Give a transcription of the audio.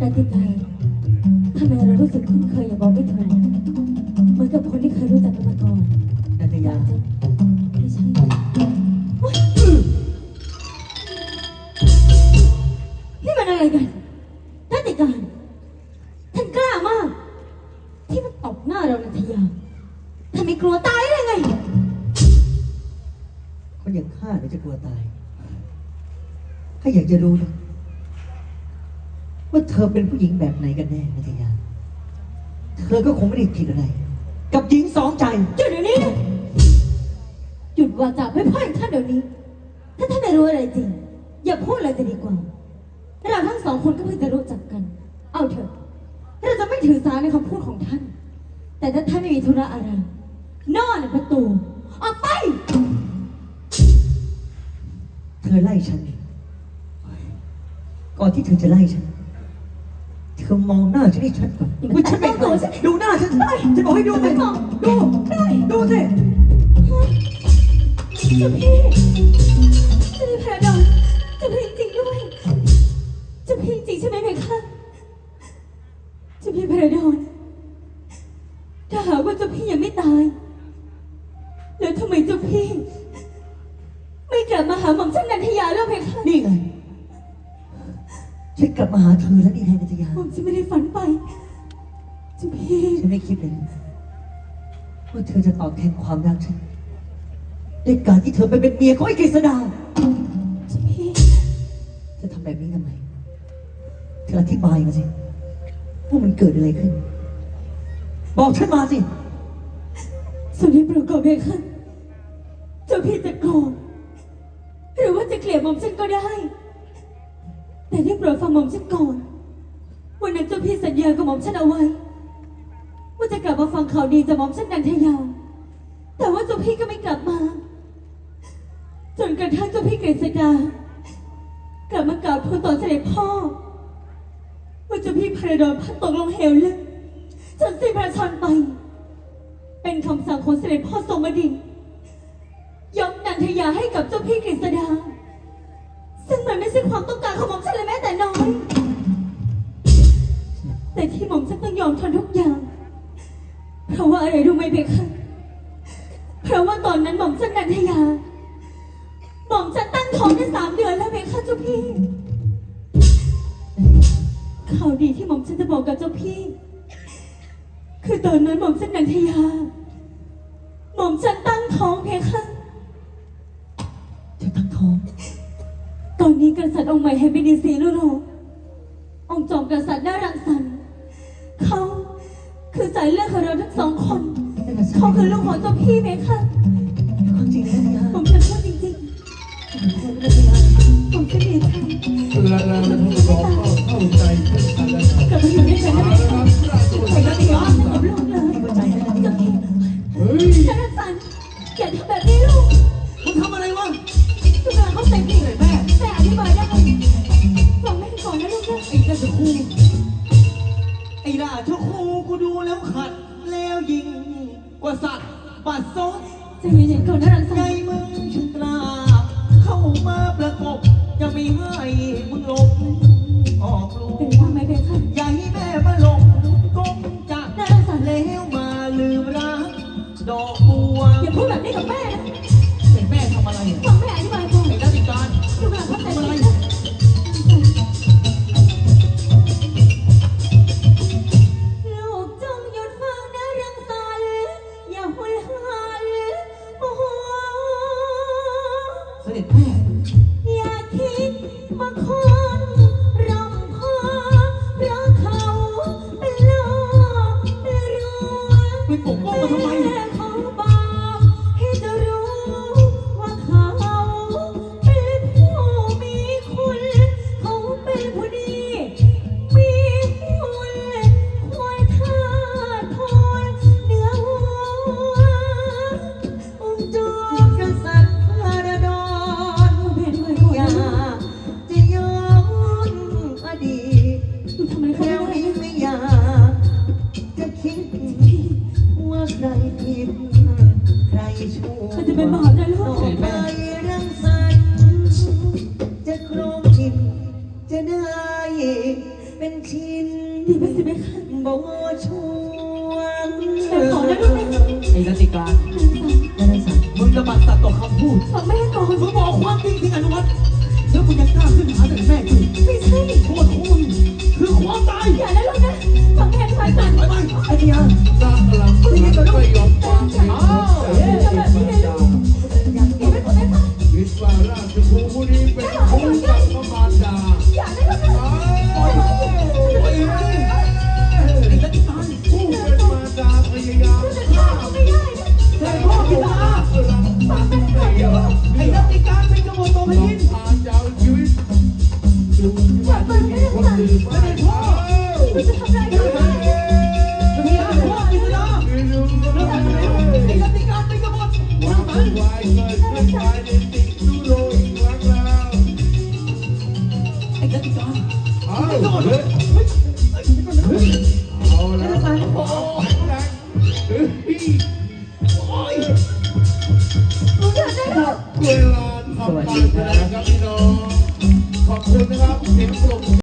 นาติกาทำไมเรารู้สึกคุ้นเคยอย่าบอกไม่ถูกเหมือนกับคนที่เคยรู้จักกันมาก่อนนันทยาจะไม่ใช่โอ๊ยนี่มันอะไรกันนาติการท่านกล้ามาก ที่มันตบหน้าเรานันทยาทำไมกลัวตายได้ไงคนอย่างข้าเนี่ยจะกลัวตาย ถ้าอยากจะรู้นะ ว่าเธอเป็นผู้หญิงแบบไหนกันแน่นันทยา เธอก็คงไม่ได้ผิดอะไร กับหญิงสองใจ หยุดเดี๋ยวนี้นะหยุดวาจาไม่พ่ออย่างท่านเดี๋ยวนี้ ถ้าท่านไม่รู้อะไรจริง อย่าพูดเลยจะดีกว่า เราทั้งสองคนก็เพิ่งจะรู้จักกัน เอาเถอะ เราจะไม่ถือสาในคำพูดของท่าน แต่ถ้าท่านไม่มีธุระอะไรนอนในประตู ออกไป เธอไล่ฉัน ก่อนที่เธอจะไล่ฉันเธอมองหน้าฉันให้ชัดก่อนว่าฉันเป็นใครดูหน้าฉันจะบอกให้ดูไหมดูดูสิเจ้าพี่เจ้าพี่พระดอนเจ้าพี่จริงด้วยเจ้าพี่จริงใช่ไหมเพคะเจ้าพี่พระดอนถ้าหากว่าเจ้าพี่ยังไม่ตาย แล้วทำไมเจ้าพี่ ไม่กลับมาหาหม่อมฉันนันทยาแล้วเพคะนี่ไง ฉันกลับมาหาเธอแล้วนี่ไงนันทยาหม่อมฉันไม่ได้ฝันไปเจ้าพี่ฉันไม่คิดเลยนะว่าเธอจะตอบแทนความรักฉันด้วยการที่เธอไปเป็นเมียของไอ้กฤษดาเจ้าพี่จะทำแบบนี้ทำไม เธออธิบายมาสิว่ามันเกิดอะไรขึ้น บอกฉันมาสิสุนิประกอบเพคะเจ้าพี่จะโกรธหรือว่าจะเกลียดหม่อมฉันก็ได้ แต่ได้โปรดฟังหม่อมฉันก่อน วันนั้นเจ้าพี่สัญญากับหม่อมฉันเอาไว้ ว่าจะกลับมาฟังข่าวดีจากหม่อมฉันนันทยา แต่ว่าเจ้าพี่ก็ไม่กลับมา จนกระทั่งเจ้าพี่เกฤษดากลับมากราบทูลต่อเสด็จพ่อ ว่าเจ้าพี่พระดอนพัดตกลงเหวลึกจนสิ้นพระชนไป เป็นคำสั่งของเสด็จพ่อทรงบดินทร์ยกนันทยาให้กับเจ้าพี่กฤษดา มันไม่ใช่ความต้องการของหม่อมฉันเลยแม้แต่น้อย แต่ที่หม่อมฉันต้องยอมทนทุกอย่าง เพราะว่าอะไรรู้ไหมเบคะเพราะว่าตอนนั้นหม่อมฉันนันทยา หม่อมฉันตั้งท้องได้สามเดือนแล้วเบคะเจ้าพี่ ข่าวดีที่หม่อมฉันจะบอกกับเจ้าพี่ คือตอนนั้นหม่อมฉันนันทยา หม่อมฉันตั้งท้องเพคะเธอตั้งท้อง นนี้กษัตริย์องค์ใหม่แห่งแผ่นดินศรีลุโลกองค์จอมกษัตริย์น่ารังสรรค์เขาคือสายเลือดของเราทั้งสองคน เขาคือลูกของเจ้าพี่เพคะความจริงนะนันทยาผมจะพูดจริงๆผมจะดีใจและแล้วทั้งสองก็เข้าใจซึ่งกันแอ้ราชครูกูดูแล้วขัด แล้วยิงกว่าสัตว์ปัดซดใจเย็นๆก่อนนะรังสรไงรค์มึงฉันกล้าเข้ามาประกบจะไม่ให้ ป จะเป็นบาปนะลูต่อกไปรังสรรค์จะครองผิดจะได้เป็นชิ้นดีไปสิไหมคะบ่ชวนแต่ขอนะลูกนะไอ้รัติการนั่นสัตว์มึงจะบัดสัตว์ต่อคำพูดฟังแม่ก่อนมึงบอกความจริงสิอนุวัฒน์แล้วมึงยังกล้าขึ้นหาแต่แม่กูไม่ใช่โทษของมึงคือความตาย อย่านะลูก รแสดงครับ